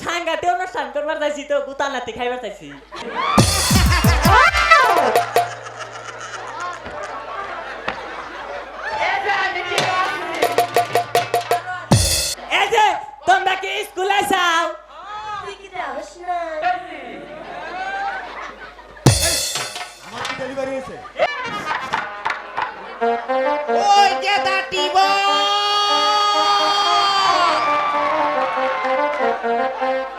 সাংঘাতে অনুষ্ঠান করবার চাইছি তো গুতানাতে খাইবার চাইছি তোমরা কি স্কুলে যাও? ডেলিভারি হয়েছে? ওই যে দা টিবল Thank you.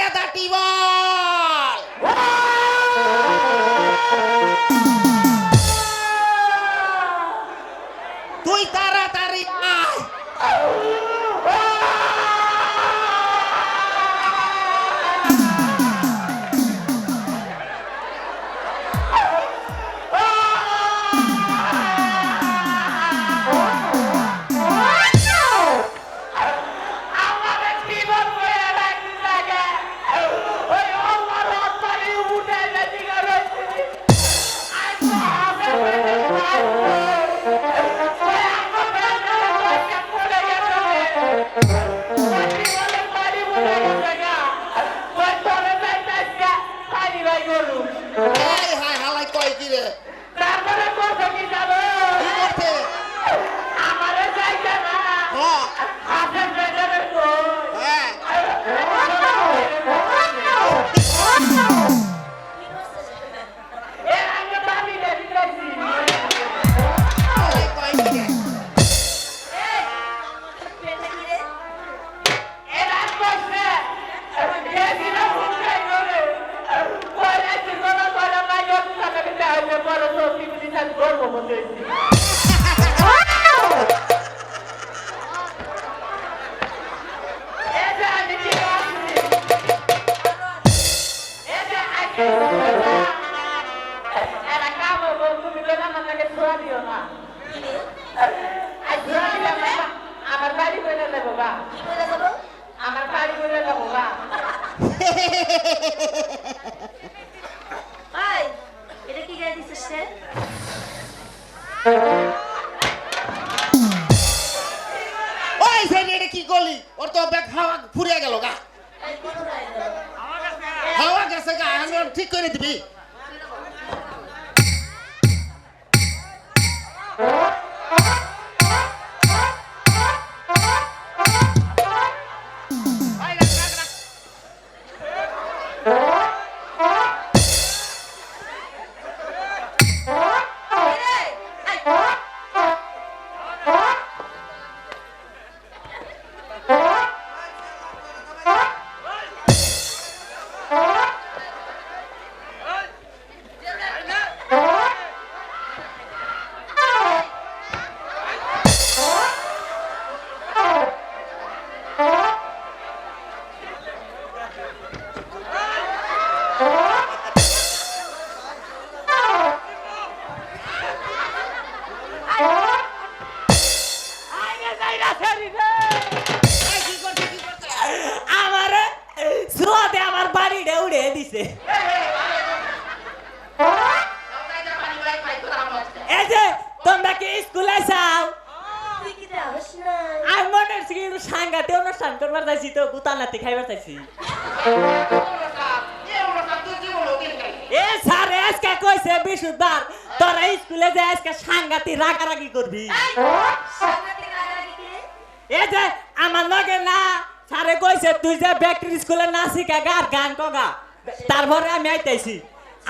গেদা টিবল তুই তাড়াতাড়ি আয়। আসে ওই সেটা এটা কি করলি? ওর তো ব্যাগ হাওয়া ফুরিয়ে গেল গা। হাওয়া গেছে গা ঠিক করে দিবি। Bye. শিখা গা আর গান কগা তারপরে আমি আইতাইছি।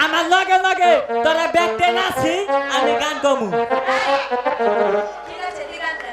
আমার লগে লগে তোরা ব্যাগটে নাচি, আমি গান কমু। ঠিক আছে ঠিক আছে।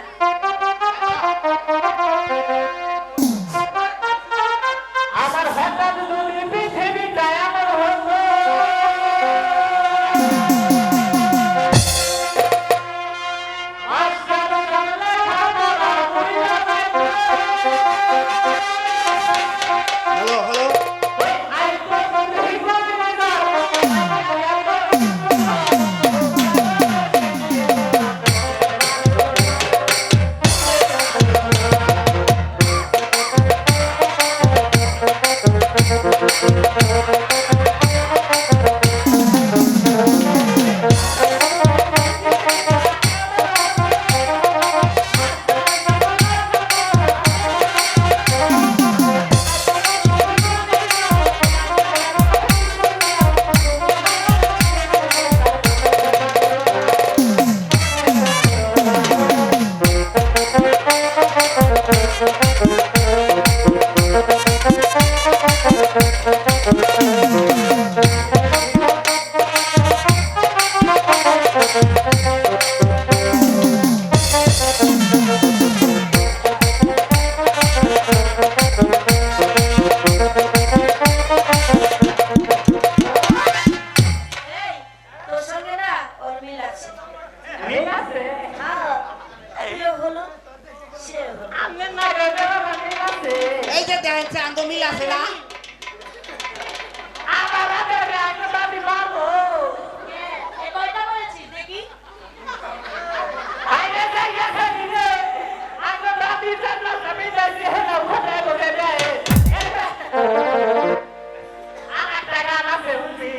আছি।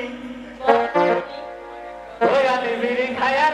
ওই আমি বিড়ি খায়ার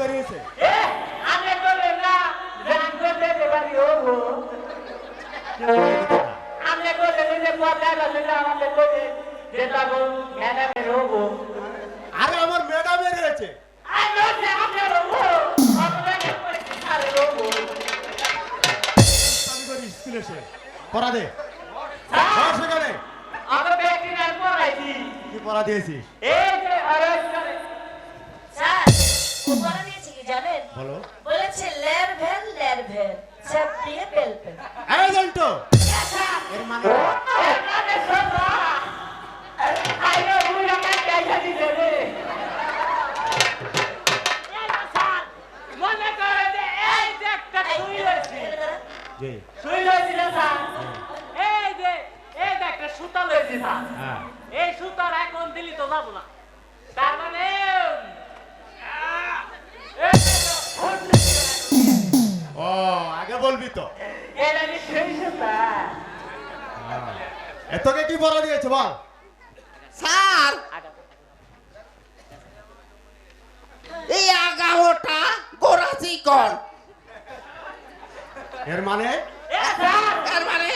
হয়েছে এ আমি পারি বলে হব। আরে আমার ম্যাডামের হয়েছে আমি বলছি আপনার হব। আপনাকে করেছি আরে হব? আমি করি স্কুলে এসে পড়া দে। সেখানে আমরা ব্যাগটি আর পড়াইছি। কি পড়া দিয়েছিস? এই যে ও বলে। কি জানেন বলো বলেছে লের ভেল লের ভেল স্যার দিয়ে বেল পেল এই জন্টু এর মানে এই যে একটা এই যে সুতা হ্যাঁ। এই সুতার এখন দিলি তো যাব না। তোকে কি পড়া দিয়েছে বল। স্যার এই আগামোটা গোড়া চিকন এর মানে? এ স্যার মানে?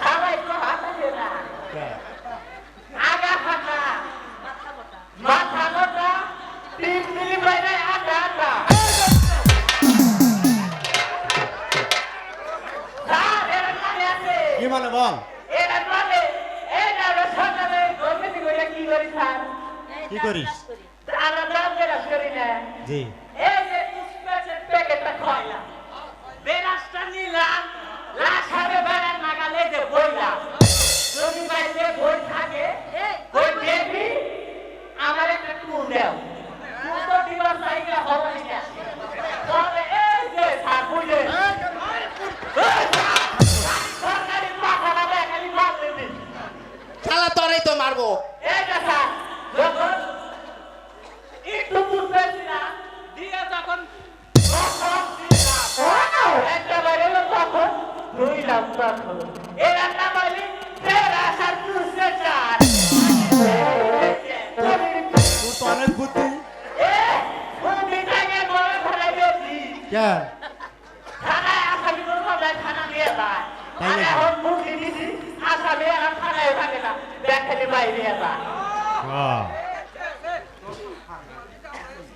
সবাই তো হাতাছে না। আগা ফাটা মাথা মোটা তিন মিলি বাইরে আটা আটা। এর মানে কি মানে বল এটা মানে এটা আমরা সকালে গভীর করে স্যার? কি করিস? আমরা দাম করি না। জি। এই যে পুষ্পের প্যাকেটটা খাইলাম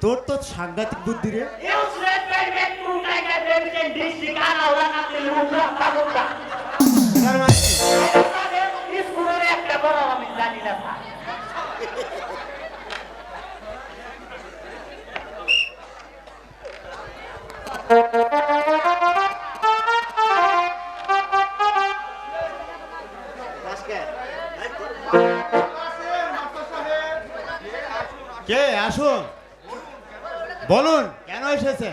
তোর তো সাংঘাতিক বুদ্ধি রে। Thank sei ভর্তি কেন এসেছে?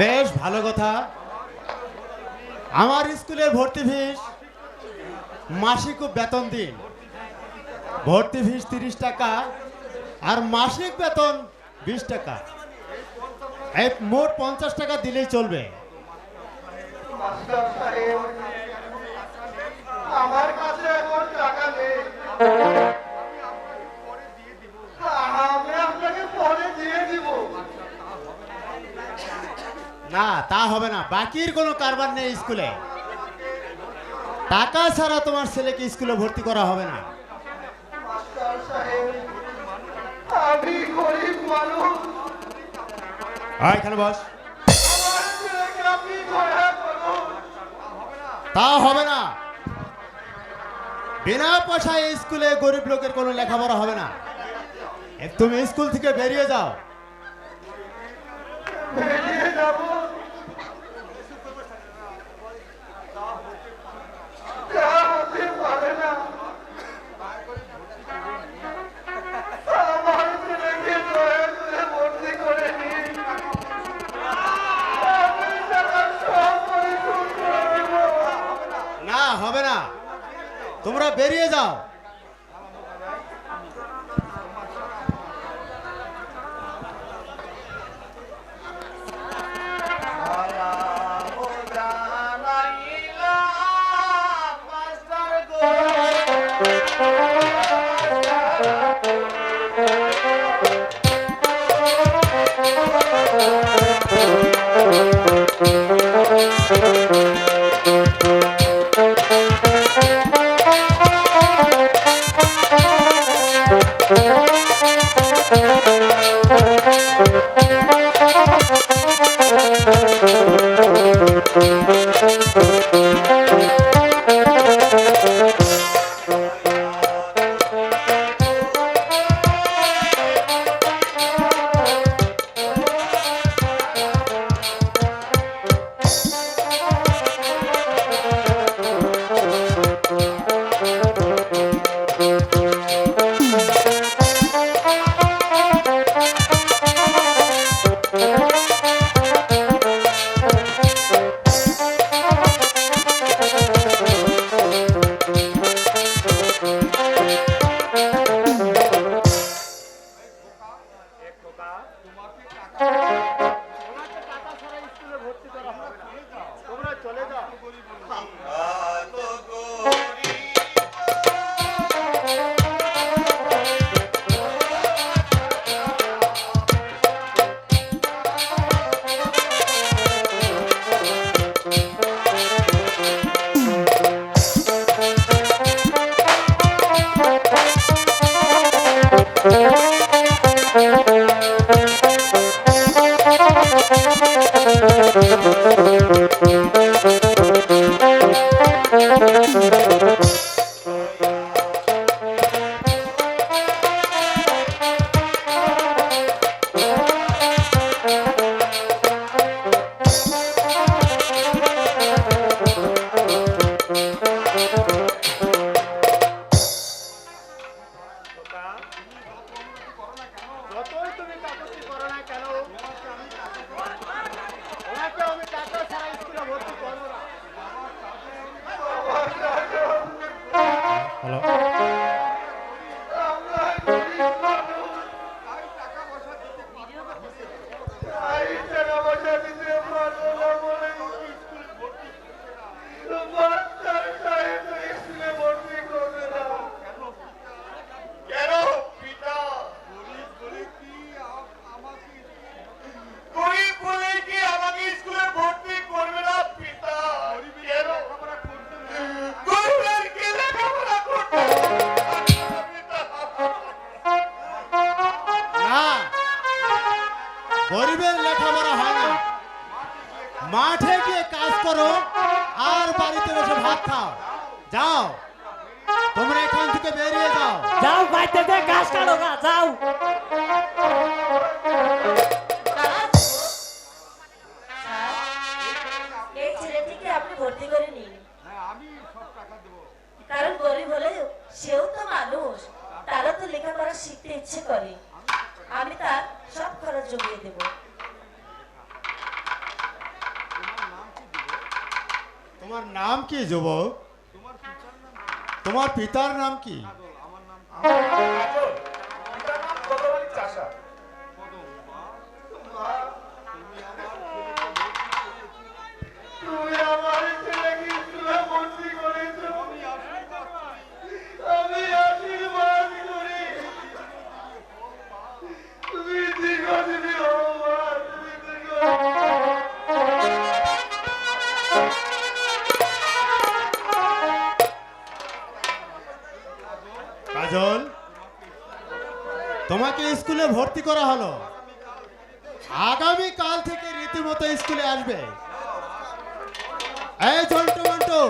বেশ ভালো কথা। আমার স্কুলের ভর্তি ফিস মাসিক বেতন দিন। ভর্তি ফিস তিরিশ টাকা আর মাসিক বেতন বিশ টাকা। এই মোট পঞ্চাশ টাকা দিলেই চলবে। মাস্টার সাহেব আমার কাছে এখন টাকা নেই। আমি আপনাকে পরে দিয়ে দিব। না তা হবে না। বাকির কোনো কারবার নেই স্কুলে। টাকা ছাড়া তোমার ছেলেকে স্কুলে ভর্তি করা হবে না। মাস্টার আমি গরিব মানুষ। এখানে বস। আমার ছেলেকে আপনি দয়া করুন তা হবে না। বিনা পয়সায় স্কুলে গরিব লোকের কোনো লেখাপড়া হবে না। তুমি স্কুল থেকে বেরিয়ে যাও। বেরিয়ে যাব। বেরিয়ে যাও। সেও তো মানুষ তারা তো লেখাপড়া শিখতে ইচ্ছে করে। আমি তার সব খরচ জমিয়ে দেব। তোমার নাম কি যুবক? তোমার পিতার নাম কি? পিতার স্কুলে ভর্তি করা হলো। আগামী কাল থেকে রীতিমতো স্কুলে আসবে। এই ঝন্টু মন্টু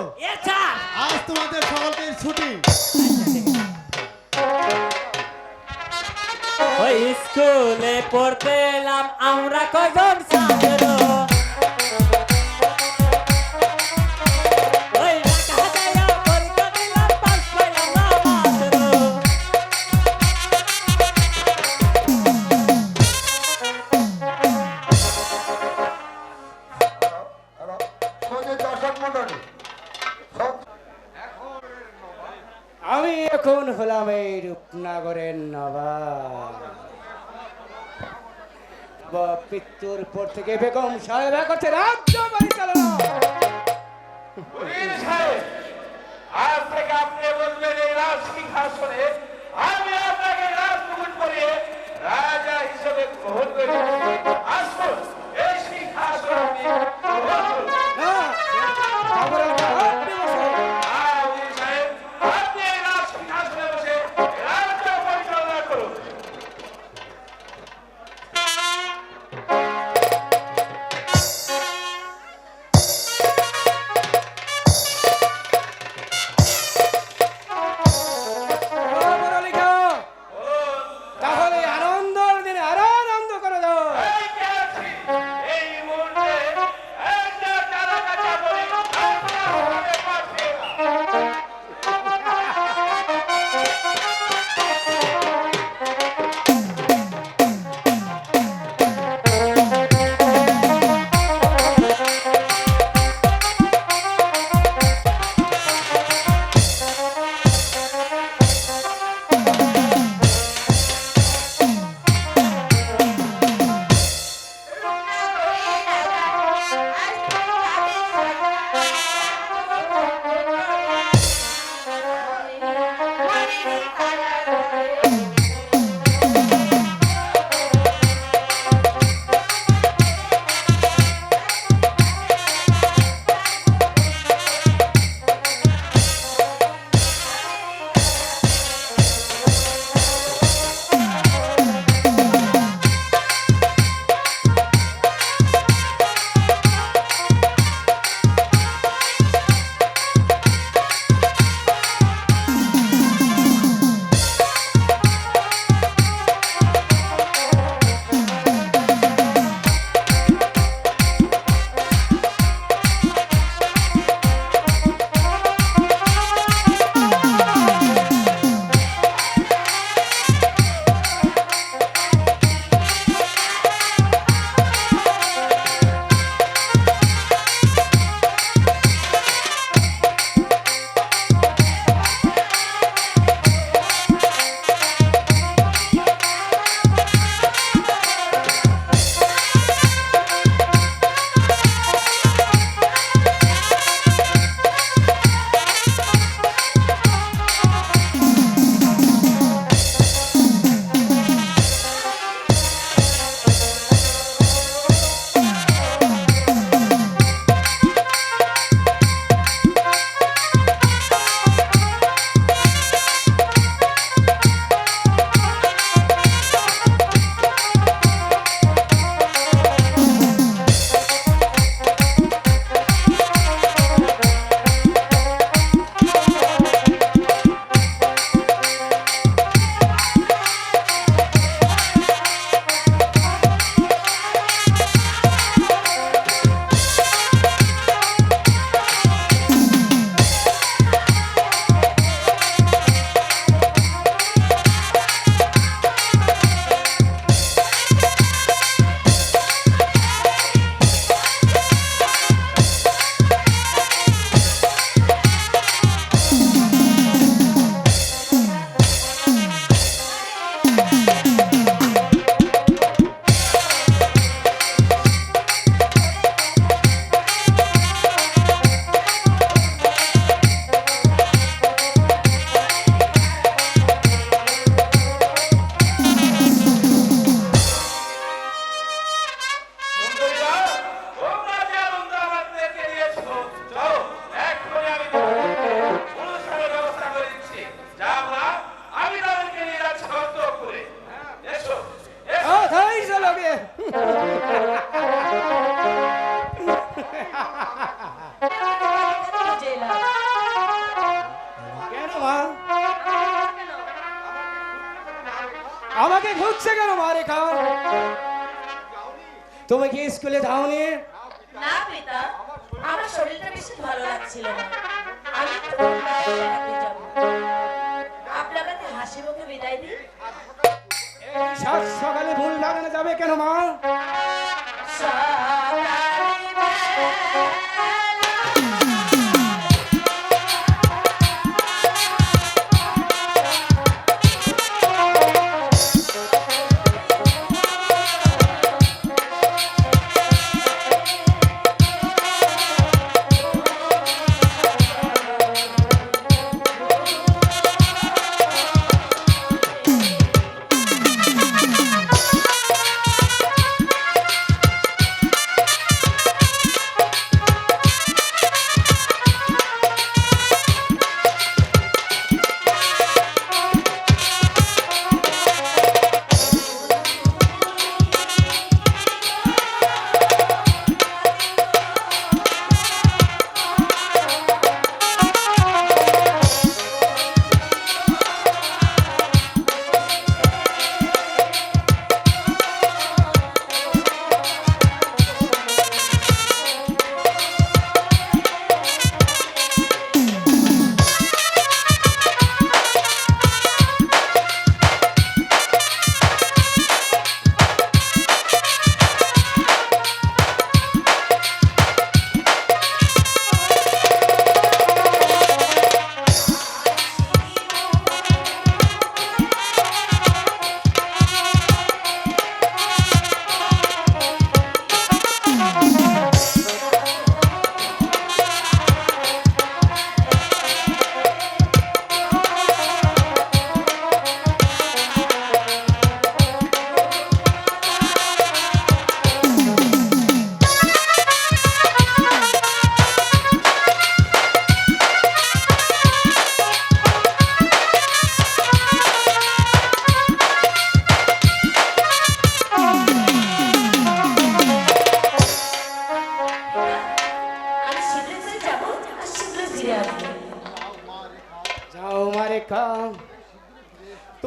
আজ তোমাদের সকলকে ছুটি। ওই স্কুলে পড়তে এলাম আমরা কজন ছাত্র? মৃত্যুর পর থেকে বেগম সাহেব করছে রাজ্য থেকে আপনি আমি আপনাকে রাজমুকুট করে রাজা হিসেবে গ্রহণ করি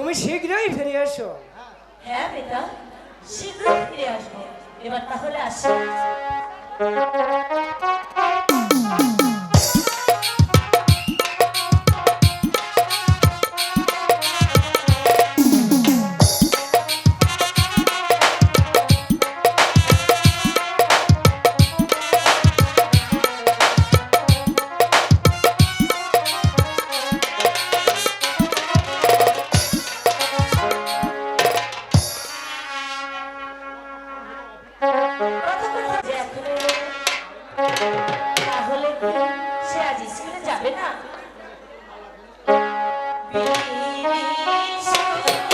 তুমি শীঘ্রই ফিরে আসো হ্যাঁ পিতা শীঘ্রই ফিরে আসব। এবার তাহলে আসো। Baby, so.